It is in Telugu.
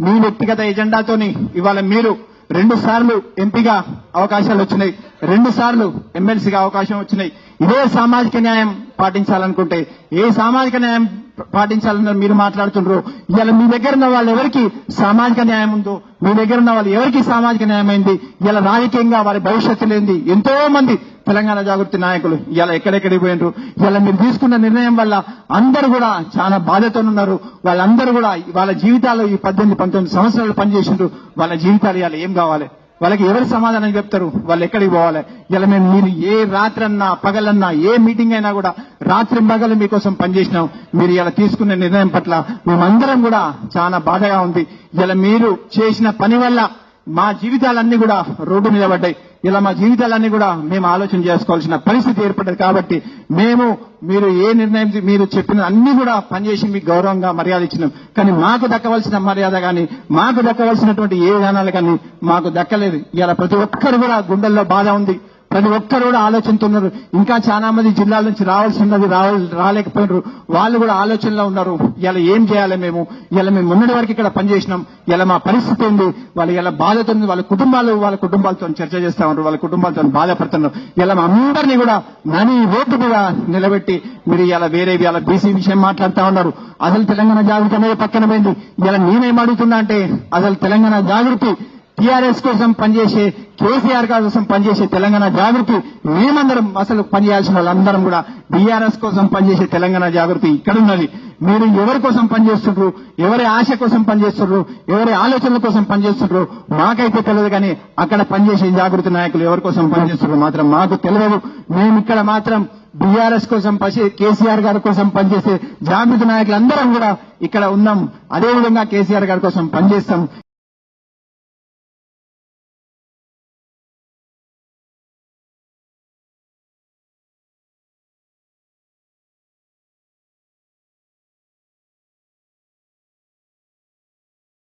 మీ వ్యక్తిగత ఎజెండాతోని ఇవాళ మీరు రెండు సార్లు ఎంపీగా అవకాశాలు వచ్చినాయి. రెండు సార్లు ఎమ్మెల్సీగా అవకాశం వచ్చినాయి. ఇదే సామాజిక న్యాయం పాటించాలనుకుంటే ఏ సామాజిక న్యాయం పాటించాలని మీరు మాట్లాడుతుండ్రు ఇలా మీ దగ్గర ఉన్న వాళ్ళు ఎవరికి సామాజిక న్యాయం ఉందో మీ దగ్గర ఉన్న వాళ్ళు ఎవరికి సామాజిక న్యాయం అయింది ఇలా రాజకీయంగా వారి భవిష్యత్తు లేనిది ఎంతో మంది తెలంగాణ జాగృతి నాయకులు ఇలా ఎక్కడెక్కడికి పోయినరు ఇలా మీరు తీసుకున్న నిర్ణయం వల్ల అందరూ కూడా చాలా బాధతో ఉన్నారు. వాళ్ళందరూ కూడా వాళ్ళ జీవితాలు ఈ పద్దెనిమిది పంతొమ్మిది సంవత్సరాలు పనిచేసిండ్రు. వాళ్ళ జీవితాలు ఇలా ఏం కావాలి? వాళ్ళకి ఎవరు సమాధానం చెప్తారు? వాళ్ళు ఎక్కడికి పోవాలి? ఇలా మేము మీరు ఏ రాత్రన్నా పగలన్నా ఏ మీటింగ్ అయినా కూడా రాత్రి పగలు మీకోసం పనిచేసినాం. మీరు ఇలా తీసుకున్న నిర్ణయం పట్ల మేమందరం కూడా చాలా బాధగా ఉంది. ఇలా మీరు చేసిన పని వల్ల మా జీవితాలన్నీ కూడా రోడ్డు మీద పడ్డాయి. ఇలా మా జీవితాలన్నీ కూడా మేము ఆలోచన చేసుకోవాల్సిన పరిస్థితి ఏర్పడ్డది కాబట్టి మేము మీరు ఏ నిర్ణయం మీరు చెప్పిన అన్ని కూడా పనిచేసి మీకు గౌరవంగా మర్యాద ఇచ్చినాం. కానీ మాకు దక్కవలసిన మర్యాద కానీ మాకు దక్కవలసినటువంటి ఏ విధానాలు కానీ మాకు దక్కలేదు. ఇలా ప్రతి ఒక్కరు కూడా గుండెల్లో బాధ ఉంది. ప్రతి ఒక్కరు కూడా ఆలోచనతో ఇంకా చాలా మంది జిల్లాల నుంచి రావాల్సి ఉన్నది రాలేకపోయినారు. వాళ్ళు కూడా ఆలోచనలో ఉన్నారు. ఇలా ఏం చేయాలి మేము? ఇలా మేము మొన్నటి వరకు ఇక్కడ పనిచేసినాం. ఇలా మా పరిస్థితి ఏంది? వాళ్ళు ఇలా బాధతో ఉంది. వాళ్ళ కుటుంబాలు వాళ్ళ కుటుంబాలతో చర్చ చేస్తా ఉన్నారు. వాళ్ళ కుటుంబాలతో బాధపడుతున్నారు. ఇలా మా అందరినీ కూడా నని ఓటు కూడా నిలబెట్టి మీరు ఇలా వేరే ఇలా బీసీ విషయం మాట్లాడుతా ఉన్నారు. అసలు తెలంగాణ జాగృతి అనేది పక్కన పోయింది. ఇలా నేనేం అడుగుతున్నా అంటే అసలు తెలంగాణ జాగృతి టీఆర్ఎస్ కోసం పనిచేసే కేసీఆర్ కోసం పనిచేసే తెలంగాణ జాగృతి మేమందరం అసలు పనిచేయాల్సిన వాళ్ళందరం కూడా బీఆర్ఎస్ కోసం పనిచేసే తెలంగాణ జాగృతి ఇక్కడ ఉన్నది. మీరు ఎవరి కోసం పనిచేస్తుండ్రు ఎవరి ఆశ కోసం పనిచేస్తుండ్రు ఎవరి ఆలోచనల కోసం పనిచేస్తుండ్రు మాకైతే తెలియదు కానీ అక్కడ పనిచేసే జాగృతి నాయకులు ఎవరి కోసం పనిచేస్తుండ్రు మాత్రం మాకు తెలియదు. మేము ఇక్కడ మాత్రం బీఆర్ఎస్ కోసం కేసీఆర్ గారి కోసం పనిచేసే జాగృతి నాయకులందరం కూడా ఇక్కడ ఉన్నాం. అదేవిధంగా కేసీఆర్ గారి కోసం పనిచేస్తాం.